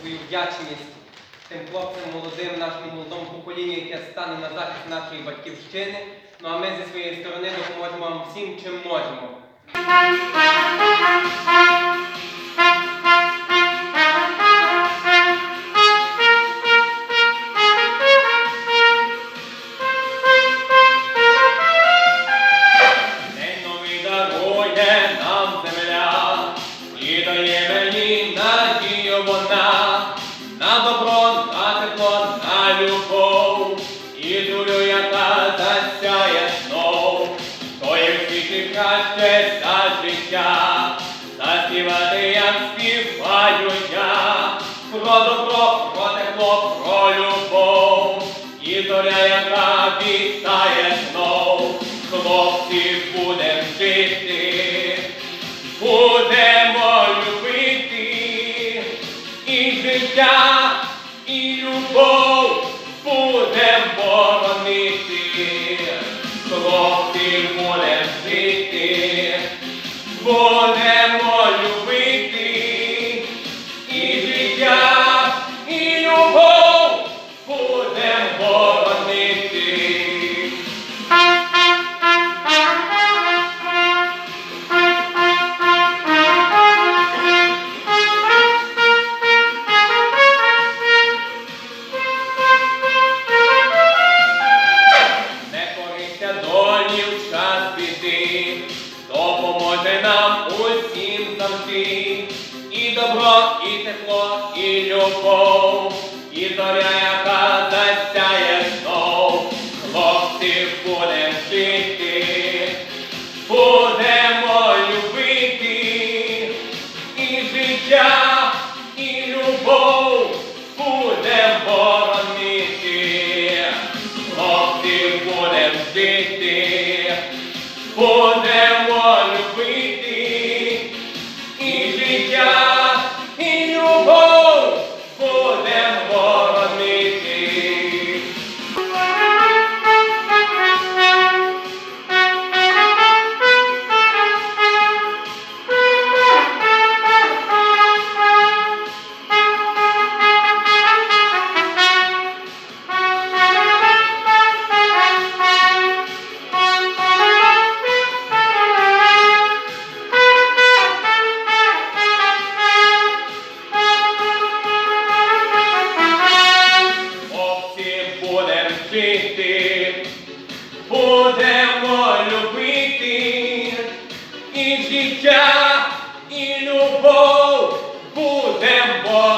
свою вдячність тим хлопцям молодим, нашому молодому поколінню, яке стане на захист нашої батьківщини. Ну а ми зі своєї сторони допоможемо вам всім, чим можемо. за життя, заспівати, як співаю я, про добро, про тепло, про любов, і доля, яка вітає знов, хлопці будем жити, будемо любити. І життя, і любов. Gloria boy.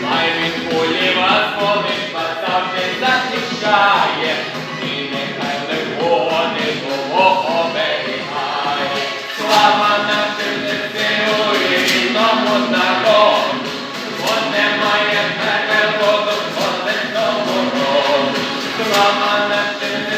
Vai, me colhe, mas pode passar, fez a left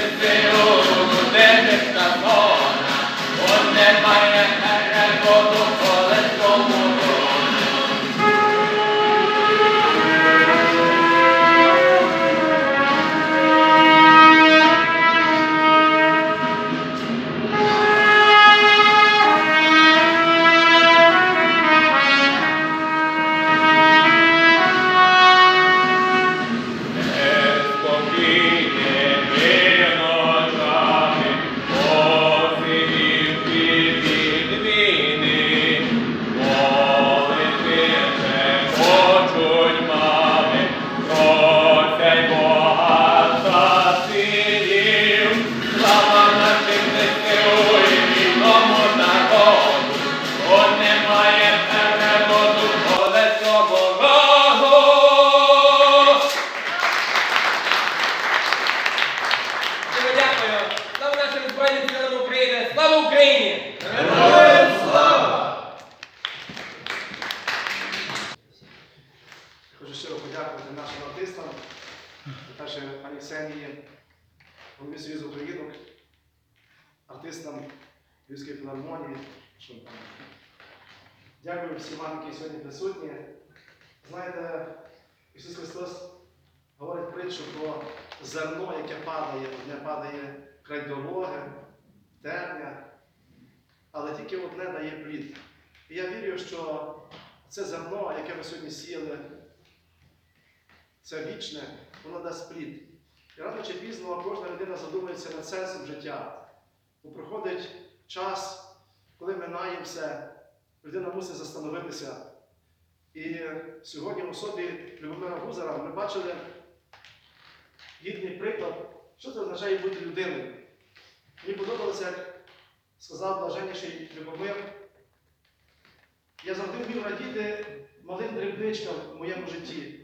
подякувати нашим артистам, перше пані Ксенії, голові Союзу Українок, артистам Львівської філармонії. Дякую всім вам, які сьогодні присутні. Знаєте, Ісус Христос говорить притчу про зерно, яке падає, одне падає край дороги, терня, але тільки одне дає плід. І я вірю, що це зерно, яке ми сьогодні сіяли це вічне, воно дасть плід. І рано чи пізно кожна людина задумується над сенсом життя. Бо приходить час, коли минає все, людина мусить застановитися. І сьогодні в особі Любомира Гузара ми бачили гідний приклад, що це означає бути людиною. Мені подобалося, як сказав блаженніший Любомир, я завжди вмів радіти малим дрібничкам в моєму житті.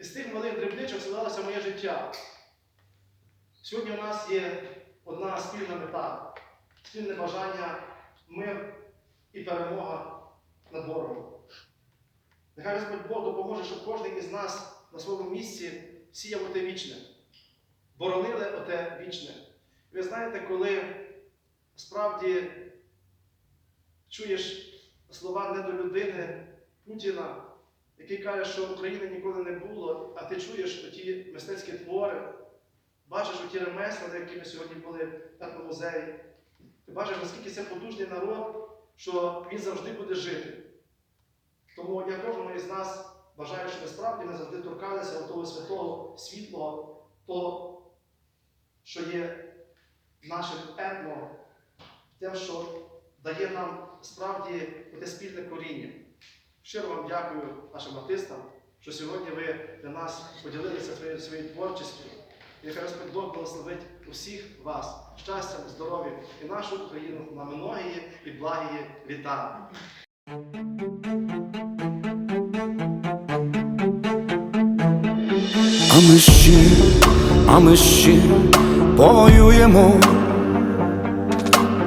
І з тих малих дрібничок складалося моє життя. Сьогодні у нас є одна спільна мета, спільне бажання, мир і перемога над ворогом. Нехай Господь Бог допоможе, щоб кожен із нас на своєму місці сіяв оте вічне, боронили оте вічне. Ви знаєте, коли справді чуєш слова не до людини Путіна, який каже, що України ніколи не було, а ти чуєш оті мистецькі твори, бачиш оті ремесла, на які ми сьогодні були так на музеї. Ти бачиш, наскільки це потужний народ, що він завжди буде жити. Тому я кожному із нас бажаю, щоб ми справді ми завжди торкалися до того святого, світлого, того, що є нашим етно, те, що дає нам справді те спільне коріння. Щиро вам дякую нашим артистам, що сьогодні ви для нас поділилися своєю, своєю творчістю. І нехай Господь Бог благословить усіх вас щастям, здоров'ям і нашу Україну на многії і благії літа. А ми ще, а ми ще повоюємо,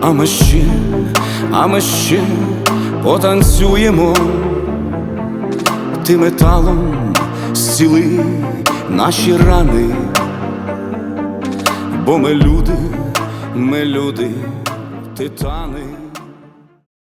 а ми ще, а ми ще потанцюємо, ти металом зціли наші рани, бо ми люди, ми люди, титани.